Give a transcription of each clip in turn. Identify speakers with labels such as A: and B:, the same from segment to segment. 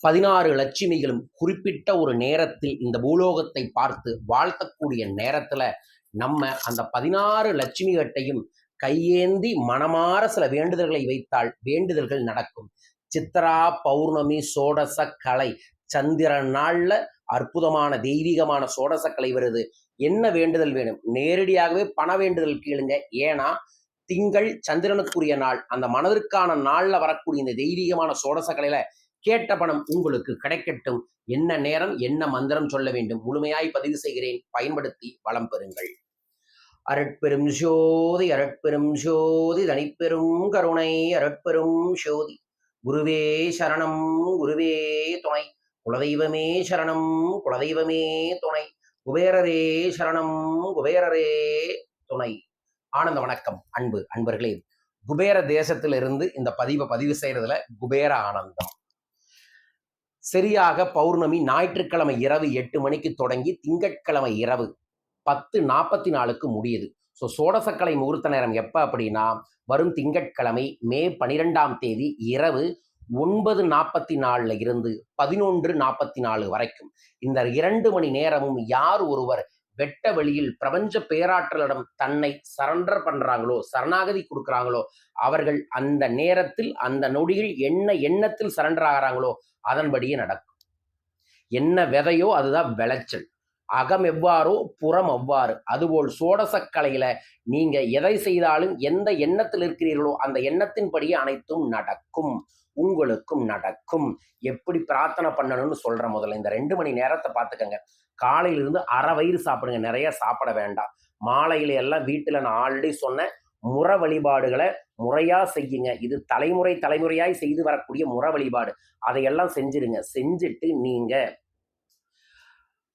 A: பதினாறு லட்சுமிகளும் குறிப்பிட்ட ஒரு நேரத்தில் இந்த பூலோகத்தை பார்த்து வாழ்த்தக்கூடிய நேரத்துல நம்ம அந்த பதினாறு லட்சுமிகட்டையும் கையேந்தி மனமாற சில வேண்டுதல்களை வைத்தால் வேண்டுதல்கள் நடக்கும். சித்ரா பௌர்ணமி சோடச கலை சந்திர நாள்ல அற்புதமான தெய்வீகமான சோடச கலை வருது. என்ன வேண்டுதல் வேணும்? நேரடியாகவே பண வேண்டுதல் கேளுங்க. ஏன்னா திங்கள் சந்திரனுக்குரிய நாள். அந்த மனதிற்கான நாள்ல வரக்கூடிய இந்த தெய்வீகமான சோடச கலையில கேட்ட பணம் உங்களுக்கு கிடைக்கட்டும். என்ன நேரம் என்ன மந்திரம் சொல்ல வேண்டும்? முழுமையாய் பதிவு செய்கிறேன். பயன்படுத்தி வளம் பெறுங்கள். அரட்பெரும் சோதி அரட்பெரும் சோதி தனிப்பெரும் கருணை அரட்பெரும் சோதி குருவே சரணம் குருவே துணை. குலதெய்வமே சரணம் குலதெய்வமே துணை. குபேரரே சரணம் குபேரரே துணை. ஆனந்த வணக்கம் அன்பு அன்பர்களே. குபேர தேசத்திலிருந்து இந்த பதிவை பதிவு செய்யறதுல குபேர ஆனந்தம். சரியாக பௌர்ணமி ஞாயிற்றுக்கிழமை இரவு எட்டு மணிக்கு தொடங்கி திங்கட்கிழமை இரவு பத்து நாற்பத்தி நாலுக்கு முடியுது. ஸோ சோடசக்கலை முகூர்த்த நேரம் எப்போ அப்படின்னா வரும் திங்கட்கிழமை மே பனிரெண்டாம் தேதி இரவு ஒன்பது நாற்பத்தி நாலில் இருந்து பதினொன்று நாற்பத்தி நாலு வரைக்கும். இந்த இரண்டு மணி நேரமும் யார் ஒருவர் வெட்ட வெளியில் பிரபஞ்ச பேராற்றலிடம் தன்னை சரண்டர் பண்றாங்களோ சரணாகதி கொடுக்குறாங்களோ அவர்கள் அந்த நேரத்தில் அந்த நொடியில் என்ன எண்ணத்தில் சரண்டர் ஆகிறாங்களோ அதன்படியே நடக்கும். என்ன விதையோ அதுதான் விளைச்சல். அகம் எவ்வாறோ புறம் அவ்வாறு. அதுபோல் சோடசக்கலையில நீங்க எதை செய்தாலும் எந்த எண்ணத்தில் இருக்கிறீர்களோ அந்த எண்ணத்தின்படியே அனைத்தும் நடக்கும். உங்களுக்கும் நடக்கும். எப்படி பிரார்த்தனை பண்ணணும்னு சொல்ற முதல்ல இந்த ரெண்டு மணி நேரத்தை பார்த்துக்கங்க. காலையிலிருந்து அரை வயிறு சாப்பிடுங்க. நிறைய சாப்பிட வேண்டாம். மாலையில எல்லாம் வீட்டில் நான் ஆல்ரெடி சொன்னேன் முற வழிபாடுகளை முறையா செய்யுங்க. இது தலைமுறை தலைமுறையாய் செய்து வரக்கூடிய முற வழிபாடு. அதையெல்லாம் செஞ்சிருங்க. செஞ்சுட்டு நீங்க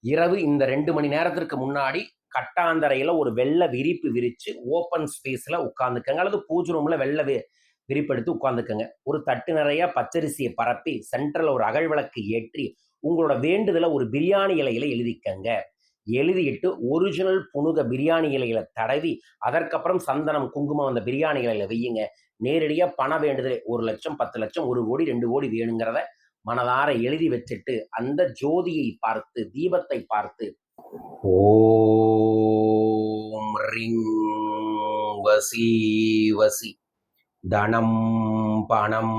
A: இரவு இந்த ரெண்டு மணி நேரத்திற்கு முன்னாடி கட்டாந்தரையில ஒரு வெள்ளை விரிப்பு விரிச்சு ஓப்பன் ஸ்பேஸ்ல உட்காந்துக்கங்க அல்லது பூஜை ரூம்ல வெள்ளை விரிப்பெடுத்து உட்காந்துக்கோங்க ஒரு தட்டு நிறைய பச்சரிசியை பரப்பி சென்ட்ரல் ஒரு அகல் விளக்கு ஏற்றி உங்களோட வேண்டுதலை ஒரு பிரியாணி இலையில எழுதிக்கங்க. எழுதிட்டு ஒரிஜினல் புனுக பிரியாணி இலையில தடவி அதற்கப்புறம் சந்தனம் குங்குமம் அந்த பிரியாணி இலையில வையுங்க. நேரடியாக பண வேண்டுதல் ஒரு லட்சம் பத்து லட்சம் ஒரு கோடி ரெண்டு கோடி வேணுங்கிறத மனதார எழுதி வச்சுட்டு அந்த ஜோதியை பார்த்து தீபத்தை பார்த்து ஓம் ரிங் வசி வசி. தனம் பணம்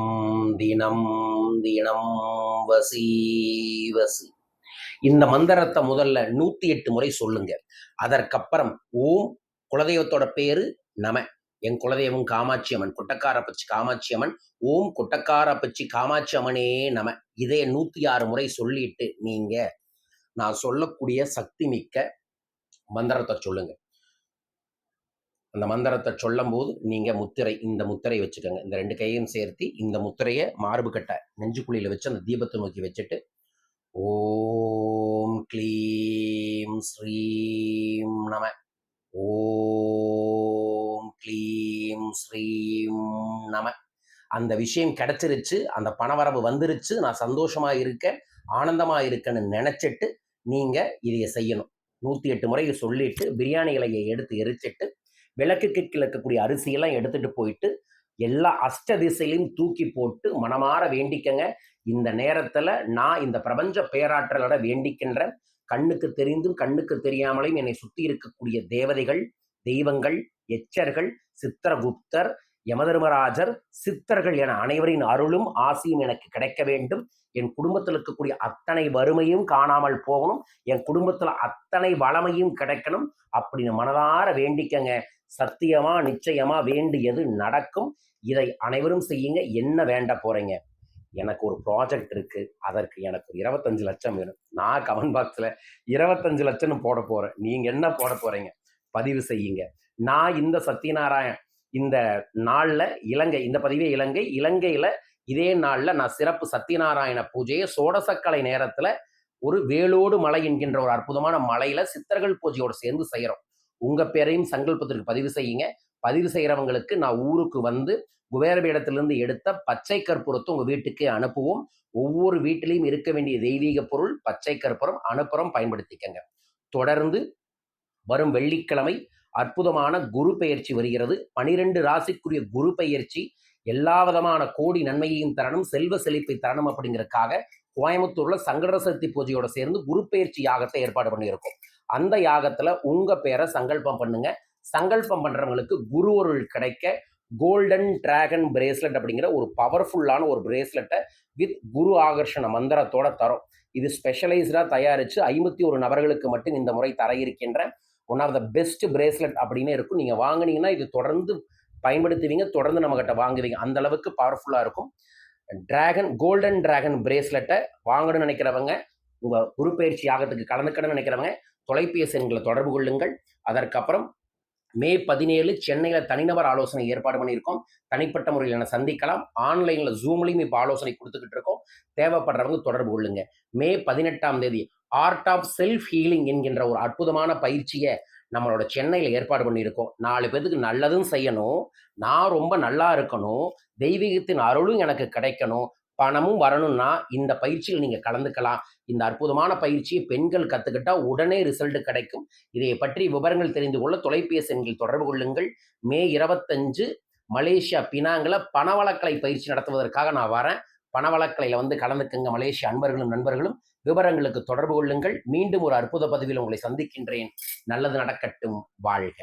A: தினம் தினம் வசி வசி. இந்த மந்திரத்தை முதல்ல நூத்தி எட்டு முறை சொல்லுங்க. அதற்கப்புறம் ஓம் குலதெய்வத்தோட பேரு நம. என் குலதெய்வம் காமாட்சி அம்மன் கொட்டக்காரப்பச்சி காமாட்சி அம்மன். ஓம் கொட்டக்காரப்பச்சி காமாட்சி அம்மனே நம. இதே நூத்தி ஆறு முறை சொல்லிட்டு நீங்க நான் சொல்லக்கூடிய சக்தி மிக்க மந்திரத்தை சொல்லுங்க. அந்த மந்திரத்தை சொல்லும் போது நீங்க முத்திரை இந்த முத்திரை வச்சுக்கோங்க. இந்த ரெண்டு கையும் சேர்த்து இந்த முத்திரையை மார்பு கட்ட நெஞ்சுக்குழியில வச்சு அந்த தீபத்தை நோக்கி வச்சுட்டு ஓம் க்ளீம் ஸ்ரீம் நம. ஓம் க்ளீம் ஸ்ரீம் நம. அந்த விஷயம் கிடைச்சிருச்சு அந்த பணவரவு வந்துருச்சு நான் சந்தோஷமா இருக்க ஆனந்தமா இருக்கேன்னு நினைச்சிட்டு நீங்க இதைய செய்யணும். நூத்தி எட்டு முறை சொல்லிட்டு பிரியாணி இலையை எடுத்து எரிச்சிட்டு விளக்குக்கு கீழ இருக்கக்கூடிய அரிசியெல்லாம் எடுத்துட்டு போயிட்டு எல்லா அஷ்ட திசையிலையும் தூக்கி போட்டு மனமாற வேண்டிக்கங்க. இந்த நேரத்துல நான் இந்த பிரபஞ்ச பேராற்றலோட வேண்டிக்கின்ற கண்ணுக்கு தெரிந்தும் கண்ணுக்கு தெரியாமலையும் என்னை சுத்தி இருக்கக்கூடிய தேவதைகள் தெய்வங்கள் எச்சர்கள் சித்திரகுப்தர் யமதர்மராஜர் சித்தர்கள் என அனைவரின் அருளும் ஆசையும் எனக்கு கிடைக்க வேண்டும். என் குடும்பத்தில் இருக்கக்கூடிய அத்தனை வறுமையும் காணாமல் போகணும். என் குடும்பத்தில் அத்தனை வளமையும் கிடைக்கணும். அப்படின்னு மனதார வேண்டிக்கங்க. சத்தியமா நிச்சயமா வேண்டியது நடக்கும். இதை அனைவரும் செய்யுங்க. என்ன வேண்ட போறீங்க? எனக்கு ஒரு ப்ராஜெக்ட் இருக்கு. அதற்கு எனக்கு ஒரு இருபத்தஞ்சு லட்சம் வேணும். நான் கமெண்ட் பாக்ஸ்ல இருபத்தஞ்சு லட்சம்னு போட போறேன். நீங்க என்ன போட போறீங்க? பதிவு செய்யுங்க. நான் இந்த சத்யநாராயண் இந்த நாளில் இலங்கை இந்த பதிவே இலங்கை. இலங்கையில இதே நாளில் நான் சிறப்பு சத்யநாராயண பூஜையை சோடசக்கலை நேரத்தில் ஒரு வேலோடு மலை என்கின்ற ஒரு அற்புதமான மலையில சித்தர்கள் பூஜையோடு சேர்ந்து செய்கிறோம் உங்கள் பேரையும் சங்கல்பத்திற்கு பதிவு செய்யுங்க. பதிவு செய்கிறவங்களுக்கு நான் ஊருக்கு வந்து குபேரபீடத்திலிருந்து எடுத்த பச்சை கற்பூரத்தை உங்கள் வீட்டுக்கு அனுப்புவோம். ஒவ்வொரு வீட்டிலையும் இருக்க வேண்டிய தெய்வீக பொருள் பச்சை கற்பூரம் அனுப்புறம் பயன்படுத்திக்கங்க. தொடர்ந்து வரும் வெள்ளிக்கிழமை அற்புதமான குரு பெயர்ச்சி வருகிறது. பனிரெண்டு ராசிக்குரிய குரு பெயர்ச்சி எல்லா விதமான கோடி நன்மையையும் தரணும். செல்வ செழிப்பை தரணும் அப்படிங்கிறதுக்காக கோயம்புத்தூர்ல சங்கடசக்தி பூஜையோட சேர்ந்து குரு பெயர்ச்சி யாகத்தை ஏற்பாடு பண்ணியிருக்கோம். அந்த யாகத்துல உங்க பேரை சங்கல்பம் பண்ணுங்க. சங்கல்பம் பண்றவங்களுக்கு குரு அருள் கிடைக்க கோல்டன் டிராகன் பிரேஸ்லெட் அப்படிங்கிற ஒரு பவர்ஃபுல்லான ஒரு பிரேஸ்லெட்டை வித் குரு ஆகர்ஷண மந்திரத்தோட தரும். இது ஸ்பெஷலைஸ்டாக தயாரித்து ஐம்பத்தி ஒரு நபர்களுக்கு மட்டும் இந்த முறை தர இருக்கின்ற one of the best bracelet அப்படின்னு இருக்கும். நீங்கள் வாங்குனீங்கன்னா இது தொடர்ந்து பயன்படுத்துவீங்க தொடர்ந்து நம்மகிட்ட வாங்குவீங்க. அந்த அளவுக்கு பவர்ஃபுல்லாக இருக்கும். டிராகன் கோல்டன் டிராகன் பிரேஸ்லெட்டை வாங்கணும்னு நினைக்கிறவங்க உங்கள் குரு பயிற்சி யாகத்துக்கு கலந்துக்கணும்னு நினைக்கிறவங்க தொலைபேசி எண்களை தொடர்பு கொள்ளுங்கள். அதற்கப்புறம் மே பதினேழு சென்னையில் தனிநபர் ஆலோசனை ஏற்பாடு பண்ணியிருக்கோம். தனிப்பட்ட முறையில் என்னை சந்திக்கலாம். ஆன்லைனில் ஜூம்லையும் இப்போ ஆலோசனை கொடுத்துக்கிட்டு இருக்கோம் தேவைப்படுறவங்க தொடர்பு கொள்ளுங்க. மே பதினெட்டாம் தேதி ஆர்ட் ஆஃப் செல்ஃப் ஹீலிங் என்கின்ற ஒரு அற்புதமான பயிற்சியை நம்மளோட சென்னையில் ஏற்பாடு பண்ணியிருக்கோம். நாலு பேத்துக்கு நல்லதும் செய்யணும். நான் ரொம்ப நல்லா இருக்கணும். தெய்வீகத்தின் அருளும் எனக்கு கிடைக்கணும். பணமும் வரணும்னா இந்த பயிற்சியில் நீங்கள் கலந்துக்கலாம். இந்த அற்புதமான பயிற்சியை பெண்கள் கற்றுக்கிட்டா உடனே ரிசல்ட் கிடைக்கும். இதை பற்றி விவரங்கள் தெரிந்து கொள்ள தொலைபேசி எண்ணில் தொடர்பு கொள்ளுங்கள். மே இருபத்தஞ்சு மலேசியா பினாங்கில் பணவளக்கலை பயிற்சி நடத்துவதற்காக நான் வரேன். பணவளக்கலையில் வந்து கலந்துக்குங்க மலேசிய அன்பர்களும் நண்பர்களும். விவரங்களுக்கு தொடர்பு கொள்ளுங்கள். மீண்டும் ஒரு அற்புத பதவியில் உங்களை சந்திக்கின்றேன். நல்லது நடக்கட்டும். வாழ்க.